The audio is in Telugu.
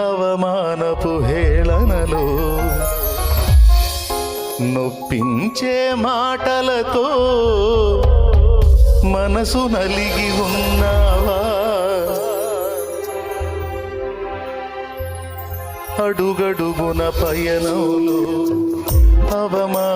అవమానపు హేళనలో. నొప్పించే మాటలతో మనసు నలిగి ఉన్నావా? అడుగడుగున పయనంలో అవమాన